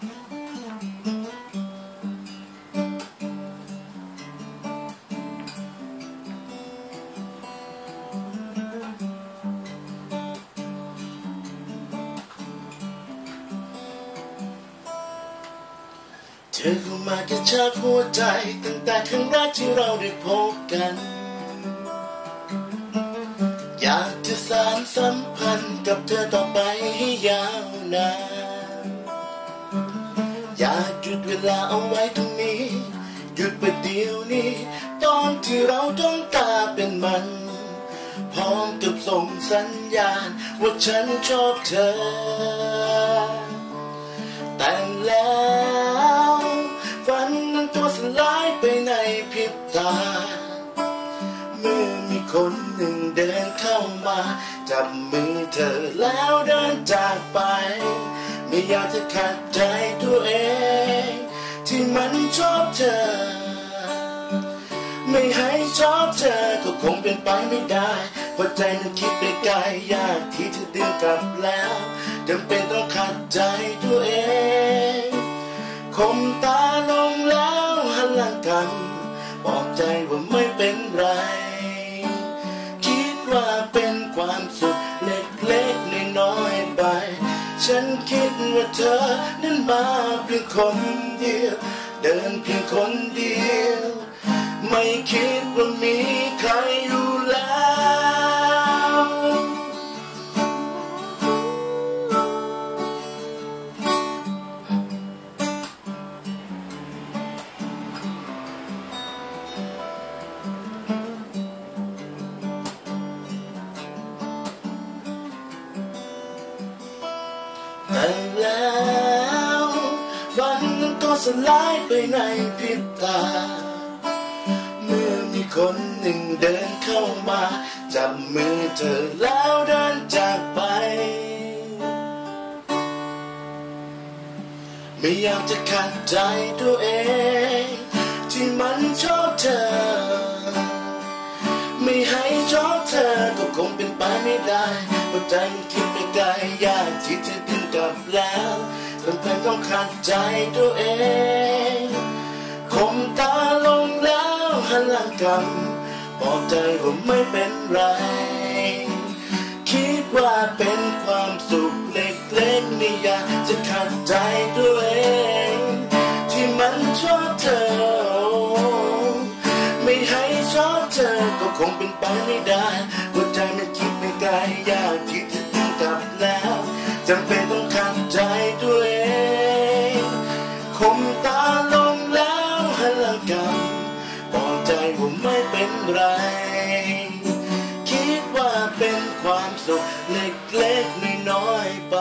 เธอเข้ามากระชากหัวใจตั้งแต่ครั้งแรกที่เราได้พบกัน อยากจะสานสัมพันธ์กับเธอต่อไปให้ยาวนาน อยากหยุดเวลาเอาไว้ตรงนี้ หยุดประเดี๋ยวนี้ ตอนที่เราต้องตาเป็นมัน พร้อมกับส่งสัญญาณ ว่าฉันชอบเธอ แต่แล้วฝันนั้นตัวสลายไปในพริบตา เมื่อมีคนหนึ่งเดินเข้ามา จับมือเธอแล้วเดินจากไป ไม่อยากจะขัดใจตัวเอง มันชอบเธอ ไม่ให้ชอบเธอก็คงเป็นไปไม่ได้เพราะใจมันคิดไปไกลยากที่จะดึงกลับแล้วจำเป็นต้องขัดใจตัวเองคมตาลงแล้วหันหลังกันบอกใจว่าไม่เป็นไร คิดว่าเป็นความสุขเล็กๆน้อยๆไป ฉันคิดว่าเธอนั้นมาเพียงคนเดียว เดินเพียงคนเดียว ไม่คิดว่ามีใครอยู่แล้วแต่แล้ว ก็สลายไปในพริบตา เมื่อมีคนหนึ่งเดินเข้ามา จับมือเธอแล้วเดินจากไป ไม่อยากจะขัดใจตัวเอง ที่มันชอบเธอ ไม่ให้ชอบเธอก็คงเป็นไปไม่ได้ เพราะใจมันคิดไปไกลยากที่จะดึงกลับแล้วจำเป็นต้องขัดใจตัวเองคมตาลงแล้วหันหลังกลับบอกใจว่าไม่เป็นไร คิดว่าเป็นความสุขเล็กๆไม่อยากจะขัดใจตัวเองที่มันชอบเธอ ไม่ให้ชอบเธอก็คงเป็นไปไม่ได้ ใจตัวเองคมตาลงแล้วหันหลังกลับบอกใจว่าไม่เป็นไร คิดว่าเป็นความสุขเล็กๆน้อยๆไป